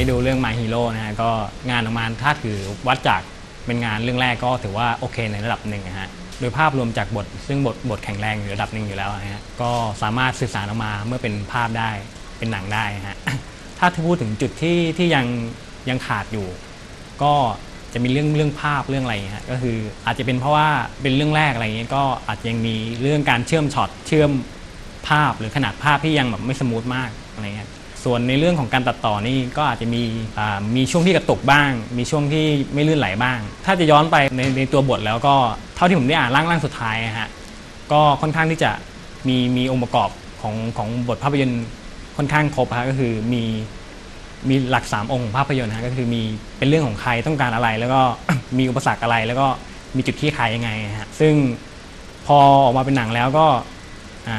ได้ดูเรื่อง My Hero นะฮะก็งานออกมาถ้าถือวัดจากเป็นงานเรื่องแรกก็ถือว่าโอเคในระดับหนึ่งนะฮะโดยภาพรวมจากบท ซึ่งบทบทแข็งแรงอยู่ระดับหนึ่งอยู่แล้วนะฮะก็สามารถสื่อสารออกมาเมื่อเป็นภาพได้เป็นหนังได้นะฮะถ้าพูดถึงจุดที่ที่ยังยังขาดอยู่ ก็จะมีเรื่องเรื่องภาพเรื่องอะไรฮะก็คืออาจจะเป็นเพราะว่าเป็นเรื่องแรกอะไรอย่างเงี้ยก็อาจจะยังมีเรื่องการเชื่อมช็อตเชื่อมภาพหรือขนาดภาพที่ยังแบบไม่สมูทมากอะไรเงี้ย ส่วนในเรื่องของการตัดต่อนี่ก็อาจจะมีมีช่วงที่กระตุกบ้าง มีช่วงที่ไม่ลื่นไหลบ้าง ถ้าจะย้อนไปในในตัวบทแล้วก็เท่าที่ผมได้อ่านร่างร่างสุดท้ายอะฮะก็ค่อนข้างที่จะมีมีองค์ประกอบของของบทภาพยนตร์ค่อนข้างครบฮะก็คือมีมีหลัก 3 องค์ของภาพยนตร์นะฮะก็คือมีเป็นเรื่องของใครต้องการอะไร แล้วก็มีอุปสรรคอะไร แล้วก็มีจุดที่ขายยังไงฮะซึ่งพอออกมาเป็นหนังแล้วก็อา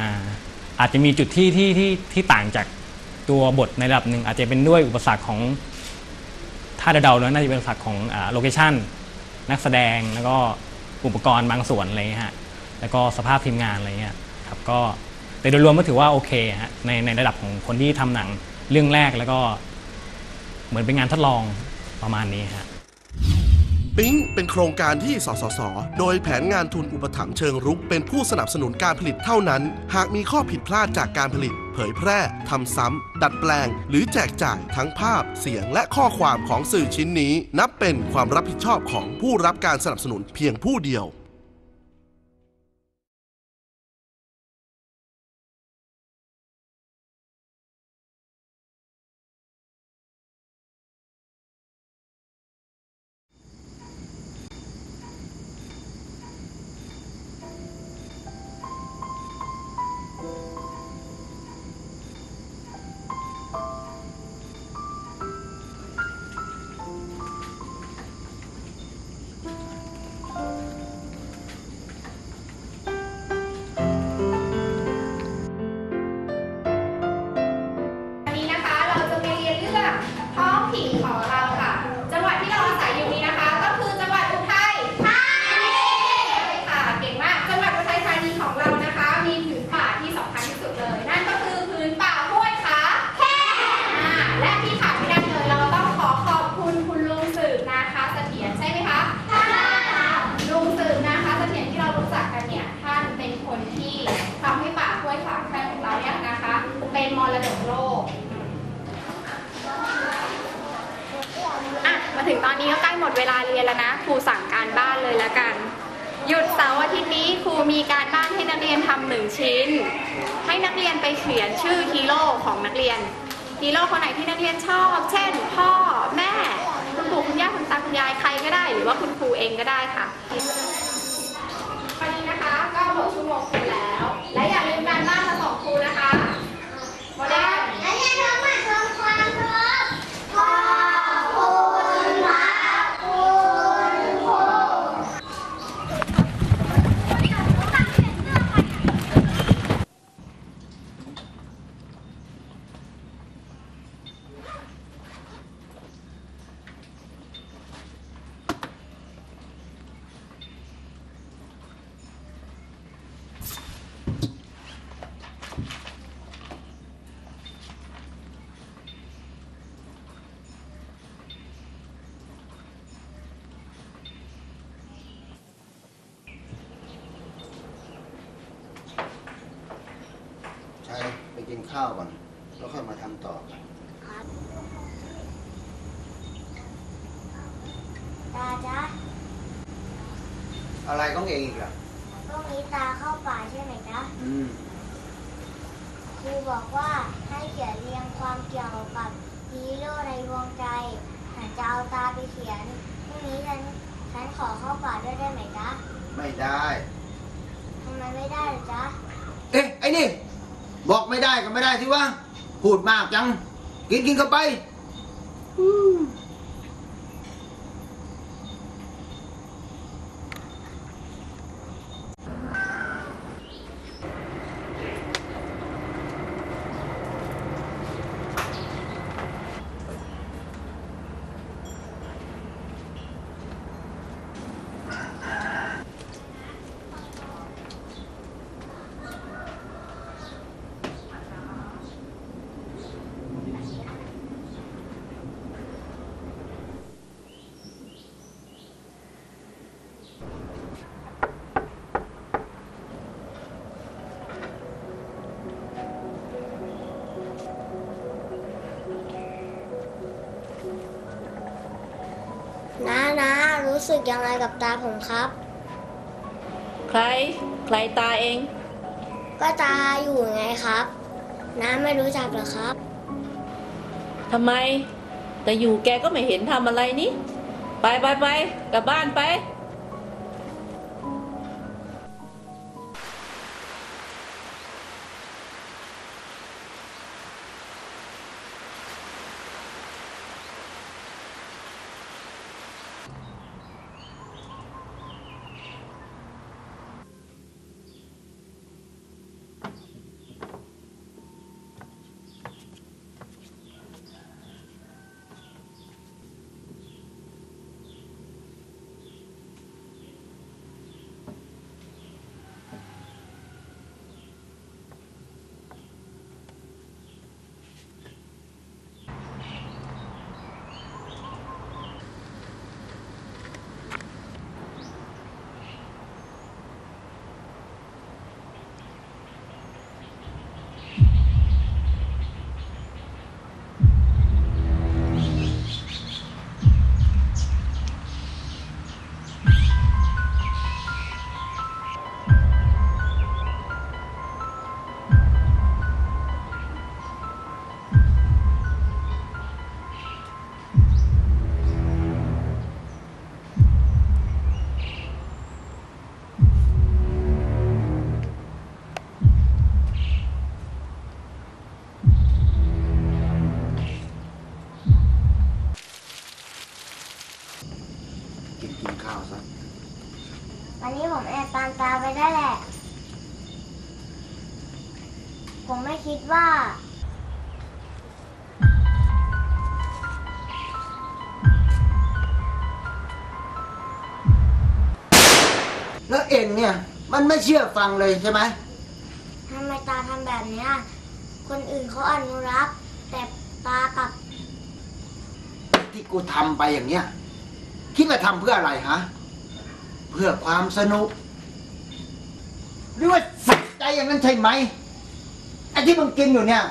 อาจจะมีจุดที่ที่ที่ที่ต่างจาก ตัวบทในระดับหนึ่งอาจจะเป็นด้วยอุปสรรคของถ้าเดาๆแล้วน่าจะเป็นอุปสรรคของโลเคชั่นนักแสดงแล้วก็อุปกรณ์บางส่วนอะไรเงี้ยฮะแล้วก็สภาพทีมงานอะไรเงี้ยครับก็แต่โดยรวมก็ถือว่าโอเคฮะในในระดับของคนที่ทำหนังเรื่องแรกแล้วก็เหมือนเป็นงานทดลองประมาณนี้ฮะ ปิ๊งเป็นโครงการที่สสส โดยแผนงานทุนอุปถัมภ์เชิงรุก เป็นผู้สนับสนุนการผลิตเท่านั้น หากมีข้อผิดพลาดจากการผลิต เผยแพร่ทำซ้ำ ดัดแปลง หรือแจกจ่ายทั้งภาพ เสียงและข้อความของสื่อชิ้นนี้ นับเป็นความรับผิดชอบของผู้รับการสนับสนุนเพียงผู้เดียว วลาเรียนแล้วนะครูสั่งการบ้านเลยแล้วกัน หยุดเสาร์อาทิตย์นี้ครูมีการบ้านให้นักเรียนทำหนึ่งชิ้น ให้นักเรียนไปเขียนชื่อฮีโร่ของนักเรียนฮีโร่คนไหนที่นักเรียนชอบ เช่น พ่อแม่คุณปู่คุณย่าคุณตาคุณยายใครก็ได้ หรือว่าคุณครูเองก็ได้ค่ะวันนี้นะคะก็หมดชั่วโมงครูแล้ว และอย่าลืมการบ้านมาส่งครูนะคะโมเดล นักเรียนทั้งหมดทำความเคารพขอบคุณพระคุณครู ใช้ไปกิน ข้าวก่อนแล้วค่อยมาทำต่อตาจ๊ะอะไรต้องเองอีกอะพรุ่งนี้ตาเข้าป่าใช่ไหมจ๊ะอืมครูบอกว่าให้เขียนเรียงความเกี่ยวกับฮีโร่ในดวงใจฉันจะเอาตาไปเขียนพรุ่งนี้ฉันฉันขอเข้าป่าด้วยได้ไหมจ๊ะไม่ได้ทำไมไม่ได้ล่ะจ๊ะเอ๊ะไอ้นี่ บอกไม่ได้ก็ไม่ได้ที่วะพูดมากจัง กินกินเข้าไป รู้สึกยังไงกับตาผมครับ ใคร ใครตาเอง ก็ตาอยู่ไงครับ น้าไม่รู้จักเหรอครับทำไม แต่อยู่แกก็ไม่เห็นทำอะไรนี่ ไปไปไปกลับบ้านไป ว่า แล้วเอ็งเนี่ย มันไม่เชื่อฟังเลยใช่ไหมทำไมตาทำแบบเนี้ยคนอื่นเขาอนุรักษ์ แต่ตากับที่กูทำไปอย่างเนี้ยคิดว่าทำเพื่ออะไรฮะ เพื่อความสนุก หรือว่าสักใจอย่างนั้นใช่ไหม ไอ้ที่มึงกินอยู่เนี่ย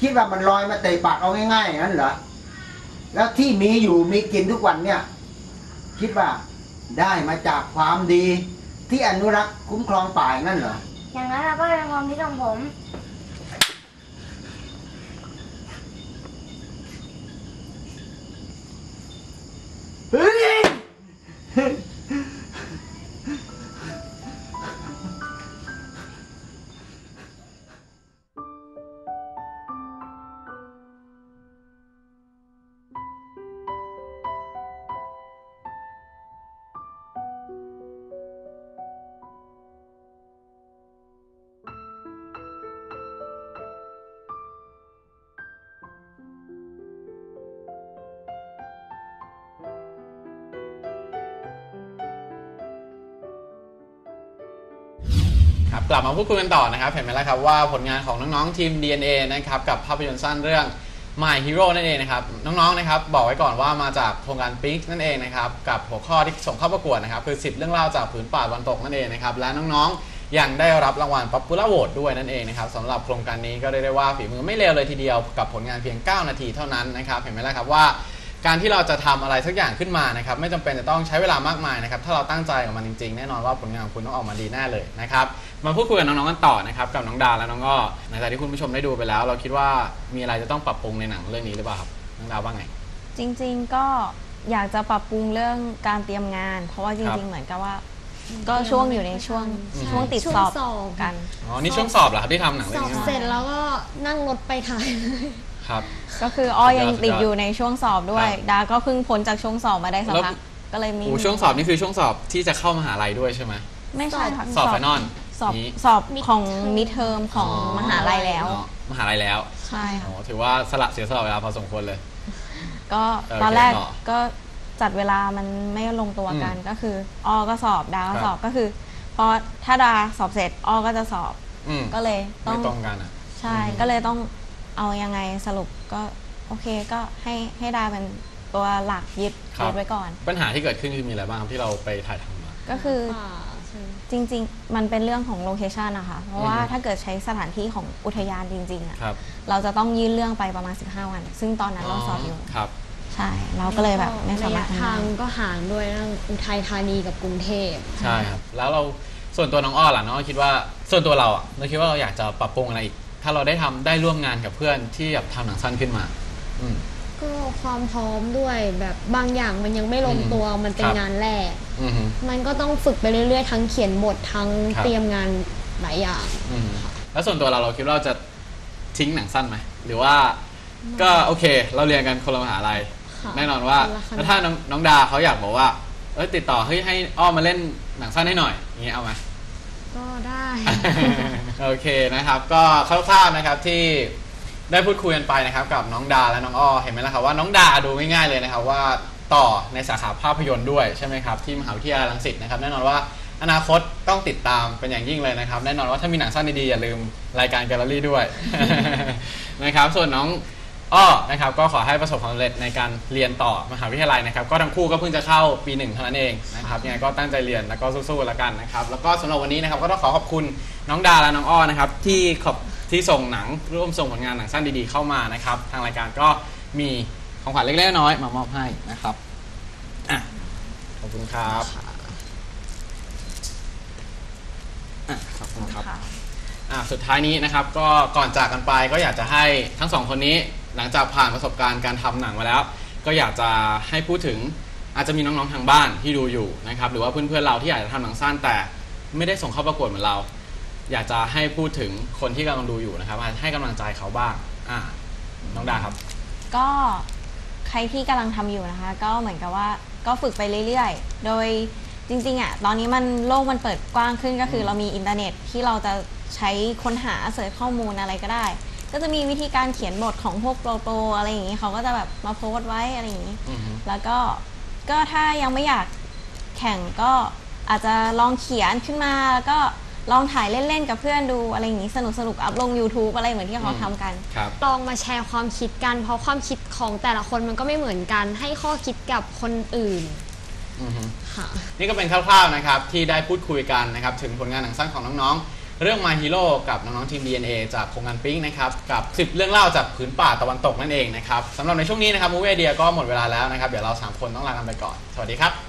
คิดว่ามันลอยมาเตะปากเอาง่ายๆอย่างนั้นเหรอแล้วที่มีอยู่มีกินทุกวันเนี่ย คิดว่าได้มาจากความดี ที่อนุรักษ์คุ้มครองป่าอย่างนั้นเหรออย่างนั้นเราก็เป็นความคิดของผม กลับมาพูดคุยกันต่อนะครับเห็นไหมล่ะครับว่าผลงานของน้องๆทีม DNA นะครับกับภาพยนตร์สั้นเรื่อง My Hero นั่นเองนะครับน้องๆนะครับบอกไว้ก่อนว่ามาจากโครงการ Pink นั่นเองนะครับกับหัวข้อที่ส่งเข้าประกวดนะครับคือ 10 เรื่องเล่าจากผืนป่าตะวันตกนั่นเองนะครับและน้องๆยังได้รับรางวัล Popular Vote ด้วยนั่นเองนะครับสำหรับโครงการนี้ก็เรียกได้ว่าฝีมือไม่เลวเลยทีเดียวกับผลงานเพียง 9 นาทีเท่านั้นนะครับเห็นไหมล่ะครับว่า การที่เราจะทำอะไรสักอย่างขึ้นมานะครับไม่จำเป็นจะต้องใช้เวลามากมายนะครับถ้าเราตั้งใจกับมันจริงๆ แน่นอนว่าผลงานของคุณต้องออกมาดีแน่เลยนะครับมาพูดคุยกับน้องๆกันต่อนะครับกับน้องดาและน้องอ้อหลังจากที่คุณผู้ชมได้ดูไปแล้ว เราคิดว่ามีอะไรจะต้องปรับปรุงในหนังเรื่องนี้หรือเปล่าครับน้องดาว่าไง จริง ๆก็อยากจะปรับปรุงเรื่องการเตรียมงาน เพราะว่าจครัริงบๆเหมือนกับว่า ก็ช่วงอยู่ในช่วงอืมช่วงติดช่วงสอบสอบกันอ๋อนี่ช่วงสอบเหรอครับที่ทำหนังสเรื่อองบนี้เสร็จแล้วก็นั่งรถไปถ่ายเลย ครับ ก็คืออ้อยังสุดยอดติดอยู่ในช่วงสอบด้วยครับดาก็เพิ่งพ้นจากช่วงสอบมาได้สักแล้วพักก็เลยมีโอ้ช่วงสอบนี่คือช่วงสอบที่จะเข้ามหาลัยด้วยใช่ไหมไม่ใช่ค่ะสอบไฟนอลสอบนี้สอบของมิดเทอมของมหาลัยแล้วอ๋อมหาลัยแล้วใช่ค่ะโอ้ถือว่าสละเสียสละเวลาพอสมควรเลย ก็โอเคตอนแรกต่อก็จัดเวลามันไม่ลงตัวกันอืมก็คืออ้อก็สอบดาก็ครับสอบก็คือพอถ้าดาสอบเสร็จอ้อก็จะสอบอืมก็เลยต้อไม่งตรงกันอะใช่อืมก็เลยต้อง เอายังไงสรุปก็โอเคก็ให้ให้ดาเป็นตัวหลักยึดครับ ยึดไว้ก่อน ปัญหาที่เกิดขึ้นคือมีอะไรบ้างครับที่เราไปถ่ายทำมา ก็คือป่าใช่จริงๆ มันเป็นเรื่องของโลเคชันนะคะ เพราะว่าอือฮึถ้าเกิดใช้สถานที่ของอุทยานจริงๆอะครับเราจะต้องยื่นเรื่องไปประมาณ 15 วัน ซึ่งตอนนั้นเราสอบอยู่ ครับ ใช่ เราก็เลยแบบไม่สาระมารยะถทำทางได้ก็ห่างด้วยนะอุทัยธานีกับกรุงเทพ ใช่ครับ แล้วเราส่วนตัวน้องอ้อล่ะน้องอ้อคิดว่าส่วนตัวเราอะเราคิดว่าเราอยากจะปรับปรุงอะไรอีก ถ้าเราได้ทำได้ร่วมงานกับเพื่อนที่แบบทำหนังสั้นขึ้นมา อืม ก็ความพร้อมด้วยแบบบางอย่างมันยังไม่ลงตัวมันเป็นครับ งานแรก อืมฮึ มันก็ต้องฝึกไปเรื่อยๆ ทั้งเขียนบททั้งครับ เตรียมงานหลายอย่าง อืมแล้วส่วนตัวเราเราคิดว่าเราจะทิ้งหนังสั้นไหมหรือว่า ก็โอเค เราเรียนกันคนละมหาลัยค่ะแน่นอนว่าคนละคณะ แล้วถ้าน้องน้องดาเขาอยากบอกว่าเออติดต่อเฮ้ยให้อ้อมมาเล่นหนังสั้นให้หน่อยอย่างเงี้ยเอาไหม ก็ได้ โอเคนะครับ ก็คร่าวๆนะครับที่ได้พูดคุยกันไปนะครับกับน้องดาและน้องอ้อเห็นไหมล่ะครับว่าน้องดาดูง่ายๆเลยนะครับว่าต่อในสาขาภาพยนตร์ด้วยใช่ไหมครับที่มหาวิทยาลัยรังสิตนะครับแน่นอนว่าอนาคตต้องติดตามเป็นอย่างยิ่งเลยนะครับ แน่นอนว่าถ้ามีหนังสั้นดีๆอย่าลืมรายการแกลเลอรี่ด้วยนะครับส่วนน้อง อ้อนะครับก็ขอให้ประสบความสำเร็จในการเรียนต่อมหาวิทยาลัยนะครับ ก็ทั้งคู่ก็เพิ่งจะเข้าปีหนึ่งเท่านั้นเองนะครับยังไงก็ตั้งใจเรียนแล้วก็สู้ๆแล้วกันนะครับ แล้วก็สำหรับวันนี้นะครับก็ต้องขอขอบคุณน้องดาและน้องอ้อนะครับที่ขอบที่ส่งหนังร่วมส่งผลงานหนังสั้นดีๆเข้ามานะครับ ทางรายการก็มีของขวัญเล็กๆน้อยๆมามอบให้นะครับอะขอบคุณครับอะขอบคุณครับอะสุดท้ายนี้นะครับ ก็ก่อนจากกันไปก็อยากจะให้ทั้งสองคนนี้ หลังจากผ่านประสบการณ์การทำหนังมาแล้ว ก็อยากจะให้พูดถึงอาจจะมีน้องๆทางบ้านที่ดูอยู่นะครับหรือว่าเพื่อนๆเราที่อยากจะทำหนังสั้นแต่ไม่ได้ส่งเข้าประกวดเหมือนเรา อยากจะให้พูดถึงคนที่กำลังดูอยู่นะครับให้กำลังใจเขาบ้างอะน้องดาครับ ก็ใครที่กำลังทำอยู่นะคะ ก็เหมือนกับว่าก็ฝึกไปเรื่อยๆ โดยจริงๆอะตอนนี้มันโลกมันเปิดกว้างขึ้นก็คือเรามีอินเทอร์เน็ตที่เราจะใช้ค้นหาเสิร์ชข้อมูลอะไรก็ได้ ก็จะมีวิธีการเขียนบทของพวกโปรโปรอะไรอย่างนี้เขาก็จะแบบมาโพสต์ไว้อะไรอย่างนี้ อือฮึ แล้วก็ก็ถ้ายังไม่อยากแข่งก็อาจจะลองเขียนขึ้นมา แล้วก็ลองถ่ายเล่นๆกับเพื่อนดูอะไรอย่างนี้สนุกๆอัพลง YouTube อะไรเหมือนที่เขาทำกัน ครับ ลองมาแชร์ความคิดกัน เพราะความคิดของแต่ละคนมันก็ไม่เหมือนกัน ให้ข้อคิดกับคนอื่นอือฮึ ค่ะ นี่ก็เป็นคร่าวๆนะครับที่ได้พูดคุยกันนะครับถึงผลงานหนังสั้นของน้องๆ เรื่อง My Hero กับน้องๆทีม DNA จากโครงการปิ๊งนะครับกับ 10 เรื่องเล่าจากพื้นป่าตะวันตกนั่นเองนะครับสำหรับในช่วงนี้นะครับมูวี่ไอเดียก็หมดเวลาแล้วนะครับเดี๋ยวเรา 3 คนต้องลากันไปก่อน สวัสดีครับ